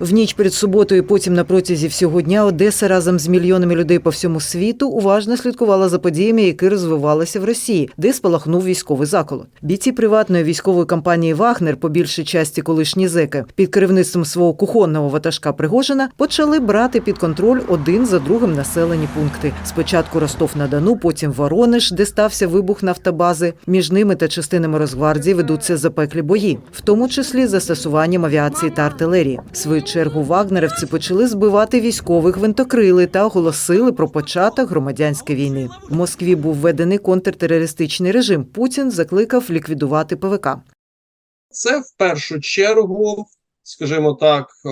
В ніч перед суботою, потім на протязі всього дня Одеса разом з мільйонами людей по всьому світу уважно слідкувала за подіями, які розвивалися в Росії, де спалахнув військовий заколот. Бійці приватної військової компанії Вагнер, по більшій часті колишні зеки, під керівництвом свого кухонного ватажка Пригожина почали брати під контроль один за другим населені пункти. Спочатку Ростов-на-Дону, потім Воронеж, де стався вибух нафтобази. Між ними та частинами Росгвардії ведуться запеклі бої, в тому числі застосуванням авіації та артилерії. Свою чергу вагнерівці почали збивати військових гвинтокрили та оголосили про початок громадянської війни. В Москві був введений контртерористичний режим. Путін закликав ліквідувати ПВК. це в першу чергу, скажімо так, е,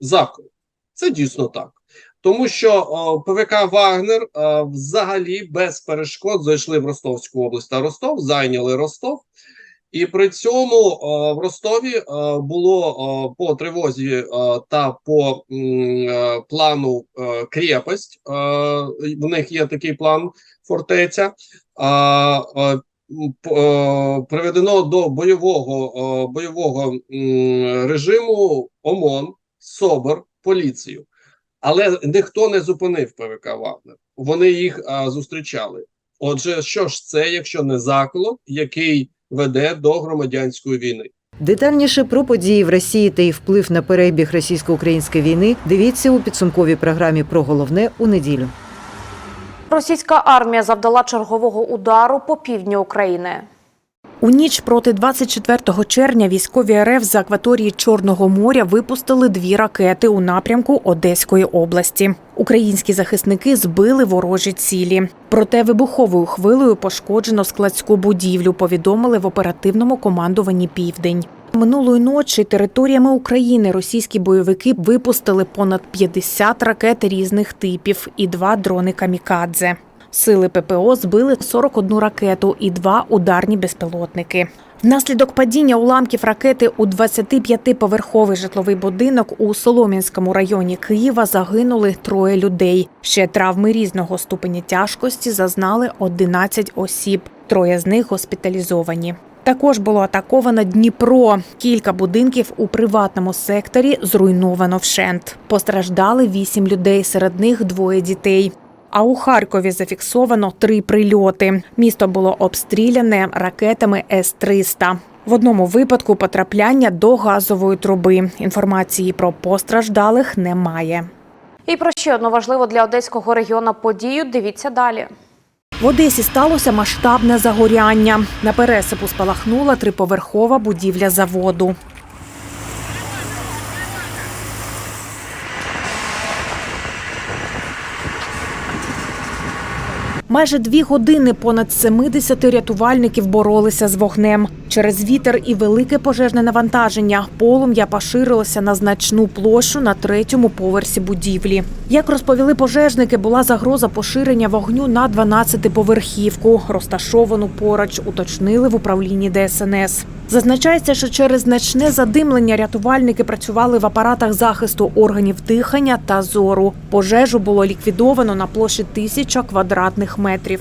заклик. Це дійсно так. Тому що е, ПВК Вагнер е, взагалі без перешкод зайшли в Ростовську область та Ростов, зайняли Ростов. І при цьому е, в Ростові е, було е, по тривозі та по плану крепость. В них є такий план фортеця. Приведено до бойового бойового режиму ОМОН, СОБР, поліцію. Але ніхто не зупинив ПВК Вагнер. Вони їх зустрічали. Отже, що ж це, якщо не заклик, який веде до громадянської війни? Детальніше про події в Росії та її вплив на перебіг російсько-української війни дивіться у підсумковій програмі про головне у неділю. Російська армія завдала чергового удару по півдню України. У ніч проти 24 червня військові РФ з акваторії Чорного моря випустили дві ракети у напрямку Одеської області. Українські захисники збили ворожі цілі. Проте вибуховою хвилею пошкоджено складську будівлю. Повідомили в оперативному командуванні Південь. Минулої ночі територіями України російські бойовики випустили понад 50 ракет різних типів і два дрони камікадзе. Сили ППО збили 41 ракету і два ударні безпілотники. Внаслідок падіння уламків ракети у 25-поверховий житловий будинок у Солом'янському районі Києва загинули троє людей. Ще травми різного ступеня тяжкості зазнали 11 осіб. Троє з них госпіталізовані. Також було атаковано Дніпро. Кілька будинків у приватному секторі зруйновано вщент. Постраждали вісім людей, серед них двоє дітей. А у Харкові зафіксовано три прильоти. Місто було обстріляне ракетами С-300. В одному випадку потрапляння до газової труби. Інформації про постраждалих немає. І про ще одну важливу для одеського регіону подію дивіться далі. В Одесі сталося масштабне загоряння. На пересипу спалахнула триповерхова будівля заводу. Майже дві години понад 70 рятувальників боролися з вогнем. Через вітер і велике пожежне навантаження полум'я поширилося на значну площу на третьому поверсі будівлі. Як розповіли пожежники, була загроза поширення вогню на 12-поверхівку, розташовану поруч, уточнили в управлінні ДСНС. Зазначається, що через значне задимлення рятувальники працювали в апаратах захисту органів дихання та зору. Пожежу було ліквідовано на площі тисяча квадратних метрів.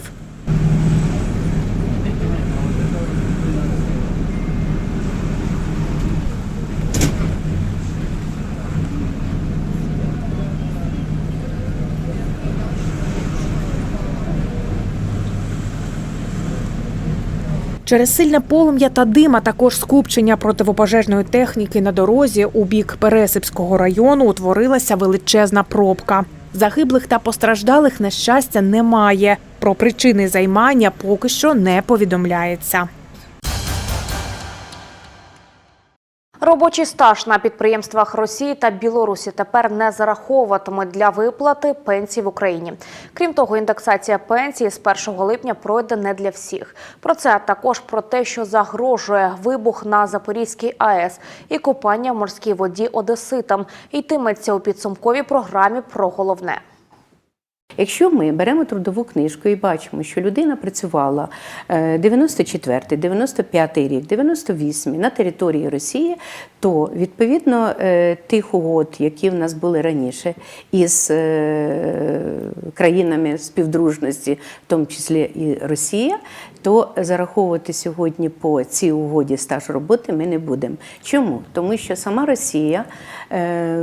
Через сильне полум'я та дим, а також скупчення противопожежної техніки на дорозі у бік Пересипського району утворилася величезна пробка. Загиблих та постраждалих на щастя немає. Про причини займання поки що не повідомляється. Робочий стаж на підприємствах Росії та Білорусі тепер не зараховуватимуть для виплати пенсій в Україні. Крім того, індексація пенсії з 1 липня пройде не для всіх. Про це також про те, що загрожує вибух на Запорізькій АЕС і купання в морській воді одеситам. Йтиметься у підсумковій програмі про головне. Якщо ми беремо трудову книжку і бачимо, що людина працювала е, 94, 95 рік, 98 на території Росії, то відповідно е, тих угод, які в нас були раніше, із е, країнами співдружності, в тому числі і Росія, то зараховувати сьогодні по цій угоді стаж роботи ми не будемо. Чому? Тому що сама Росія е,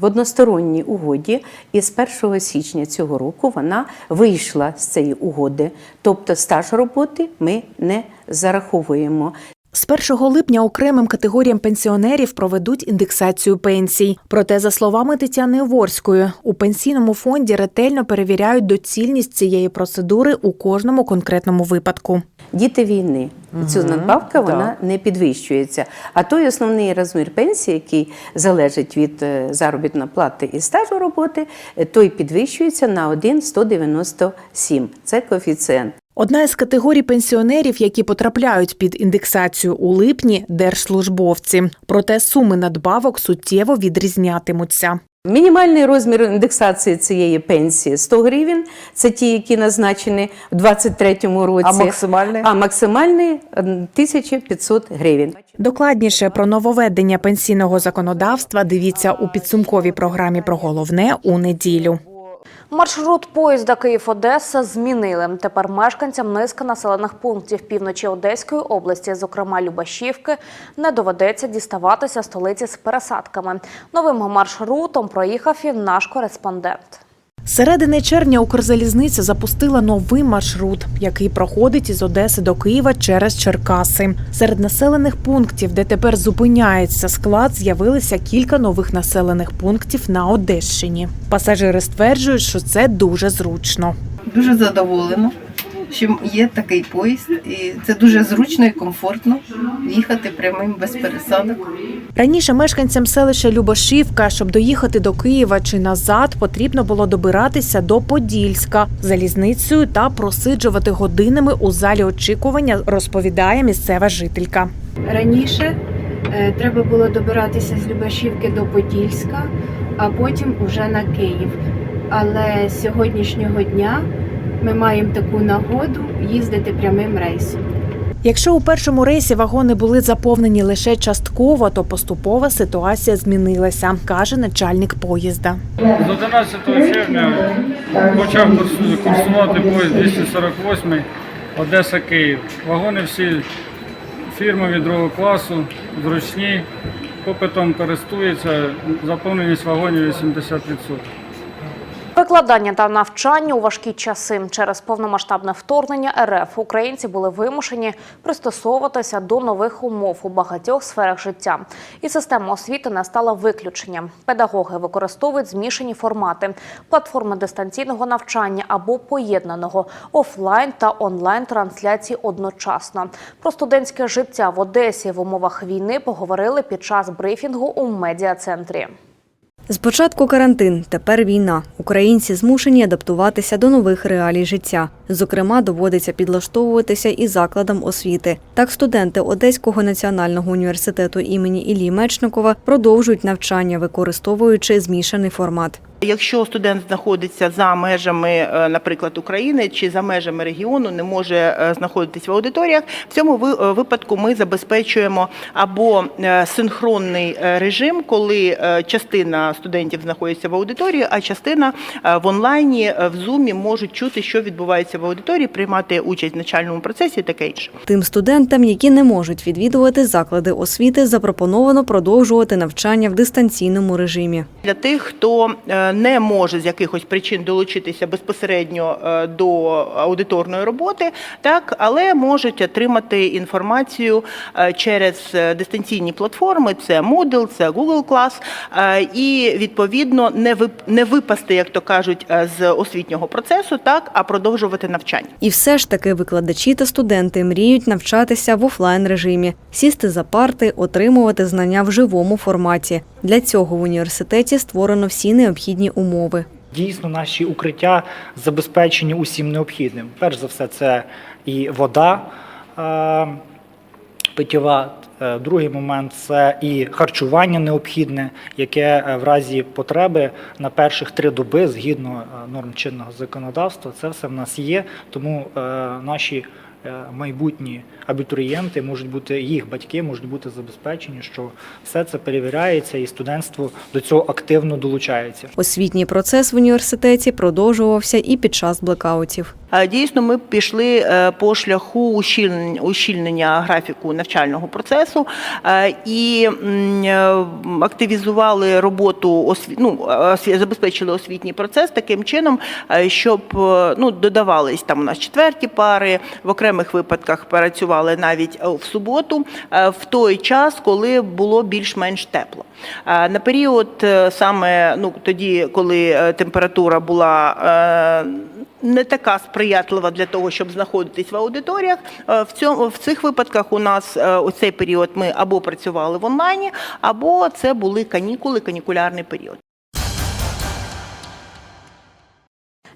в односторонній угоді із 1 січня цього року вона вийшла з цієї угоди. Тобто стаж роботи ми не зараховуємо. З 1 липня окремим категоріям пенсіонерів проведуть індексацію пенсій. Проте, за словами Тетяни Ворської, у пенсійному фонді ретельно перевіряють доцільність цієї процедури у кожному конкретному випадку. Діти війни. Цю надбавка вона не підвищується. А той основний розмір пенсії, який залежить від е, заробітної плати і стажу роботи, е, той підвищується на 1,197. Це коефіцієнт. Одна із категорій пенсіонерів, які потрапляють під індексацію у липні, держслужбовці. Проте суми надбавок суттєво відрізнятимуться. Мінімальний розмір індексації цієї пенсії 100 гривень. Це ті, які назначені в 2023 році. А максимальний? А максимальний е, 1500 гривень. Докладніше про нововведення пенсійного законодавства дивіться у підсумковій програмі про головне у неділю. Маршрут поїзда Київ-Одеса змінили. Тепер мешканцям низка населених пунктів півночі Одеської області, зокрема Любашівки, не доведеться діставатися столиці з пересадками. Новим маршрутом проїхав і наш кореспондент. Середини червня Укрзалізниця запустила новий маршрут, який проходить із Одеси до Києва через Черкаси. Серед населених пунктів, де тепер зупиняється склад, з'явилися кілька нових населених пунктів на Одещині. Пасажири стверджують, що це дуже зручно. дуже задоволена, що є такий поїзд, і це дуже зручно і комфортно їхати прямим без пересадок. Раніше мешканцям селища Любашівка, щоб доїхати до Києва чи назад, потрібно було добиратися до Подільська залізницею та просиджувати годинами у залі очікування, розповідає місцева жителька. Раніше е, треба було добиратися з Любашівки до Подільська, а потім уже на Київ. Але з сьогоднішнього дня ми маємо таку нагоду їздити прямим рейсом. Якщо у першому рейсі вагони були заповнені лише частково, то поступово ситуація змінилася, каже начальник поїзда. З 11 червня почав курсувати поїзд 248 Одеса-Київ. Вагони всі фірмові другого класу, зручні, попитом користуються, заповненість вагонів 80%. Викладання та навчання у важкі часи через повномасштабне вторгнення РФ українці були вимушені пристосовуватися до нових умов у багатьох сферах життя. І система освіти не стала виключенням. Педагоги використовують змішані формати, платформи дистанційного навчання або поєднаного офлайн та онлайн трансляції одночасно. Про студентське життя в Одесі в умовах війни поговорили під час брифінгу у медіа-центрі. Спочатку карантин, тепер війна. Українці змушені адаптуватися до нових реалій життя. Зокрема, доводиться підлаштовуватися і закладам освіти. Так, студенти Одеського національного університету імені Іллі Мечникова продовжують навчання, використовуючи змішаний формат. Якщо студент знаходиться за межами, е, наприклад, України чи за межами регіону, не може е, знаходитись в аудиторіях, в цьому е, випадку ми забезпечуємо або синхронний режим, коли частина студентів знаходиться в аудиторії, а частина в онлайні в зумі можуть чути, що відбувається в аудиторії, приймати участь в навчальному процесі і таке інше. Тим студентам, які не можуть відвідувати заклади освіти, запропоновано продовжувати навчання в дистанційному режимі. Для тих, хто не може з якихось причин долучитися безпосередньо е, до аудиторної роботи, так але можуть отримати інформацію е, через е, дистанційні платформи. Це Moodle, це Google Class, і відповідно не не випасти, як то кажуть, з освітнього процесу, так а продовжувати навчання. І все ж таки викладачі та студенти мріють навчатися в офлайн режимі, сісти за парти, отримувати знання в живому форматі. Для цього в університеті створено всі необхідні умови. Дійсно, наші укриття забезпечені усім необхідним. Перш за все, це і вода е, питєва, Е, Другий момент це і харчування необхідне, яке е, в разі потреби на перших три доби, згідно норм чинного законодавства, це все в нас є. Тому наші майбутні абітурієнти можуть бути, їх батьки можуть бути забезпечені, що все це перевіряється, і студентство до цього активно долучається. Освітній процес в університеті продовжувався і під час блекаутів. Е, Дійсно, ми пішли е, по шляху ущільнення, графіку навчального процесу е, і е, активізували роботу ну, забезпечили освітній процес таким чином, е, щоб е, ну, додавались там у нас четверті пари, в окремих випадках працювали навіть е, в суботу, е, в той час, коли було більш-менш тепло. Е, На період саме ну, тоді, коли температура була не така сприятлива для того, щоб знаходитись в аудиторіях. В цьому в цих випадках у нас у цей період ми або працювали в онлайні, або це були канікули, канікулярний період.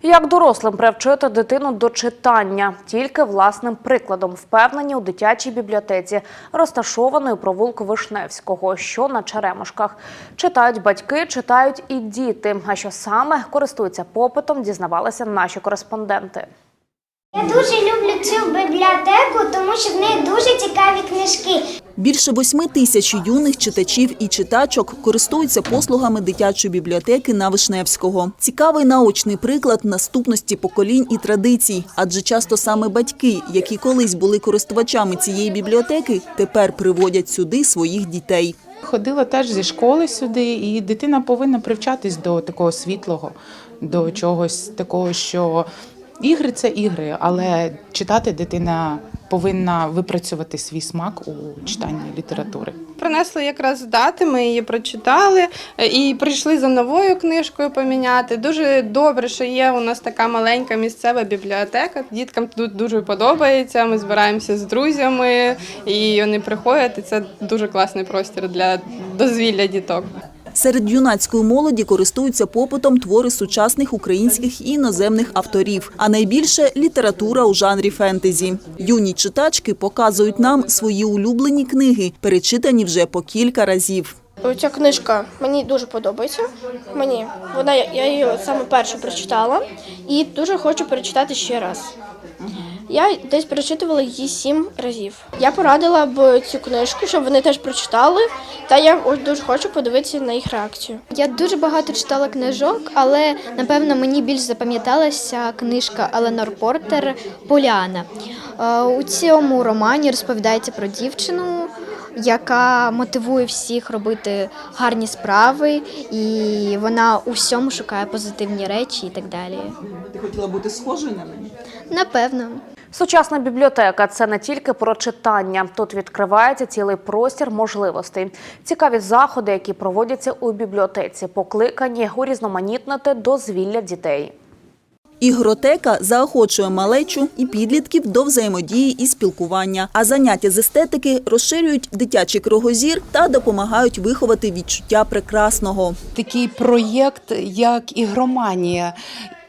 Як дорослим привчити дитину до читання тільки власним прикладом, впевнені у дитячій бібліотеці, розташованої провулку Вишневського, що на Черемушках. Читають батьки, читають і діти. А що саме користуються попитом, дізнавалися наші кореспонденти. Я дуже люблю цю бібліотеку, тому що в неї дуже цікаві книжки. Більше восьми тисяч юних читачів і читачок користуються послугами дитячої бібліотеки на Вишневського. Цікавий наочний приклад наступності поколінь і традицій, адже часто саме батьки, які колись були користувачами цієї бібліотеки, тепер приводять сюди своїх дітей. Ходила теж зі школи сюди, і дитина повинна привчатись до такого світлого, до чогось такого, що ігри це ігри, але читати дитина повинна випрацювати свій смак у читанні літератури. Принесли якраз дати, ми її прочитали е, і прийшли за новою книжкою поміняти. Дуже добре, що є у нас така маленька місцева бібліотека. Діткам тут дуже подобається. Ми збираємося з друзями і вони приходять. І це дуже класний простір для дозвілля діток. Серед юнацької молоді користуються попитом твори сучасних українських і іноземних авторів, а найбільше література у жанрі фентезі. Юні читачки показують нам свої улюблені книги, перечитані вже по кілька разів. Ця книжка мені дуже подобається. Мені вона я її саме першу прочитала і дуже хочу перечитати ще раз. Я десь перечитувала її сім разів. Я порадила б цю книжку, щоб вони теж прочитали. Та я ось дуже хочу подивитися на їх реакцію. Я дуже багато читала книжок, але напевно мені більш запам'яталася книжка Еленор Портер Поліана. Е, У цьому романі розповідається про дівчину, яка мотивує всіх робити гарні справи, і вона у всьому шукає позитивні речі і так далі. Ти хотіла бути схожою на мене? Напевно. Сучасна бібліотека це не тільки про читання. Тут відкривається цілий простір можливостей. Цікаві заходи, які проводяться у бібліотеці, покликані урізноманітнити дозвілля дітей. Ігротека заохочує малечу і підлітків до взаємодії і спілкування. А заняття з естетики розширюють дитячий кругозір та допомагають виховати відчуття прекрасного. Такий проєкт, як ігроманія.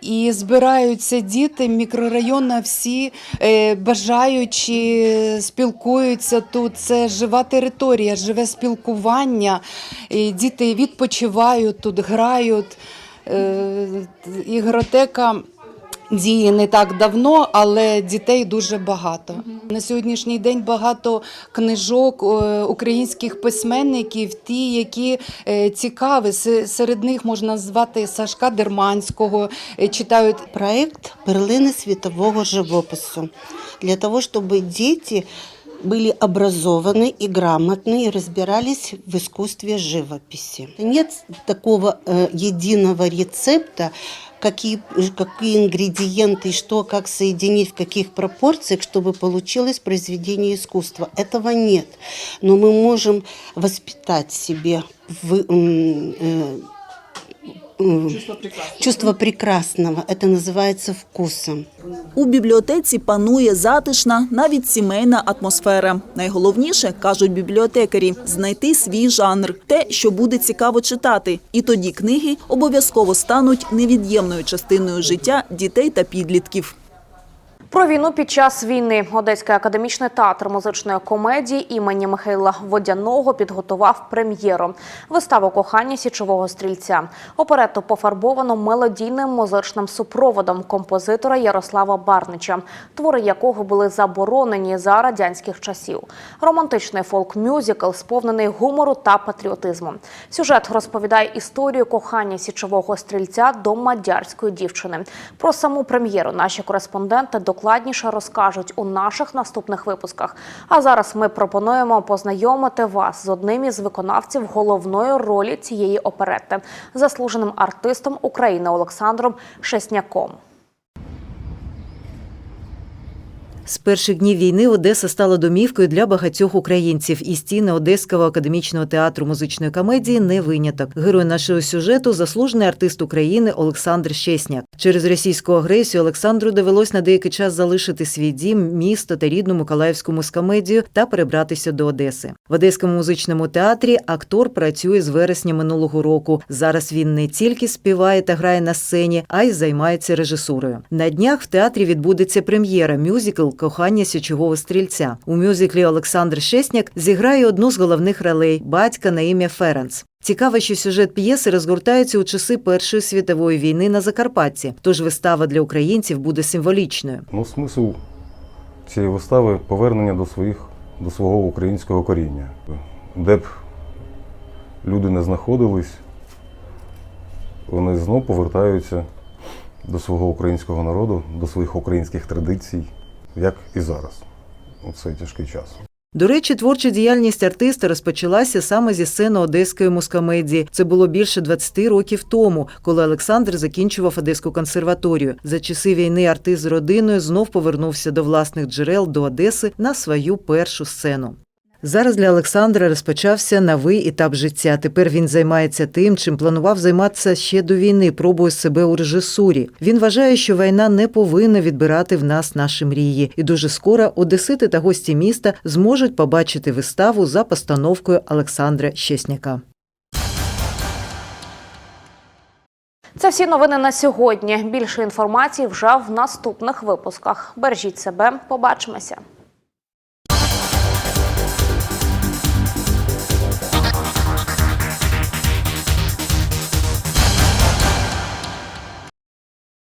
І збираються діти мікрорайону, всі е, бажаючи спілкуються тут. Це жива територія, живе спілкування. І діти відпочивають тут, грають. Е, ігротека діє не так давно, але дітей дуже багато. На сьогоднішній день багато книжок е, українських письменників, ті, які е, цікаві. Се- Серед них можна назвати Сашка Дерманського, е, читають проект «Перлини світового живопису» для того, чтобы дети были образованы и грамотны и разбирались в искусстве живописи. Нет такого э, единого рецепта, какие, какие ингредиенты, и что, как соединить, в каких пропорциях, чтобы получилось произведение искусства. Этого нет. Но мы можем воспитать в себе в, м, э, м, чувство прекрасного. Это называется вкусом. У бібліотеці панує затишна, навіть сімейна атмосфера. Найголовніше, кажуть бібліотекарі, знайти свій жанр, те, що буде цікаво читати. І тоді книги обов'язково стануть невід'ємною частиною життя дітей та підлітків. Про війну під час війни Одеський академічний театр музичної комедії імені Михайла Водяного підготував прем'єру виставу кохання січового стрільця. Оперету пофарбовано мелодійним музичним супроводом композитора Ярослава Барнича, твори якого були заборонені за радянських часів. Романтичний фолк-мюзикл сповнений гумору та патріотизму. Сюжет розповідає історію кохання січового стрільця до мадярської дівчини. Про саму прем'єру наші кореспонденти докладніше розкажуть у наших наступних випусках. А зараз ми пропонуємо познайомити вас з одним із виконавців головної ролі цієї оперети заслуженим артистом України Олександром Шесняком. З перших днів війни Одеса стала домівкою для багатьох українців, і стіни Одеського академічного театру музичної комедії не виняток. Герой нашого сюжету заслужений артист України Олександр Щесняк. Через російську агресію Олександру довелось на деякий час залишити свій дім, місто та рідну Миколаївську музкомедію та перебратися до Одеси. В Одеському музичному театрі актор працює з вересня минулого року. Зараз він не тільки співає та грає на сцені, а й займається режисурою. На днях в театрі відбудеться прем'єра мюзикл Кохання січового стрільця. У мюзиклі Олександр Шесняк зіграє одну з головних ролей батька на ім'я Ференц. Цікаво, що сюжет п'єси розгортається у часи Першої світової війни на Закарпатті, тож вистава для українців буде символічною. Ну, смисл цієї вистави повернення до своїх до свого українського коріння. Де б люди не знаходились, вони знов повертаються до свого українського народу, до своїх українських традицій, як і зараз, у цей тяжкий час. До речі, творча діяльність артиста розпочалася саме зі сцени Одеської мускомедії. Це було більше 20 років тому, коли Олександр закінчував Одеську консерваторію. За часи війни артист з родиною знов повернувся до власних джерел до Одеси на свою першу сцену. Зараз для Олександра розпочався новий етап життя. Тепер він займається тим, чим планував займатися ще до війни, пробує себе у режисурі. Він вважає, що війна не повинна відбирати в нас наші мрії, і дуже скоро одесити та гості міста зможуть побачити виставу за постановкою Олександра Щесняка. Це всі новини на сьогодні. Більше інформації вже в наступних випусках. Бережіть себе, побачимося.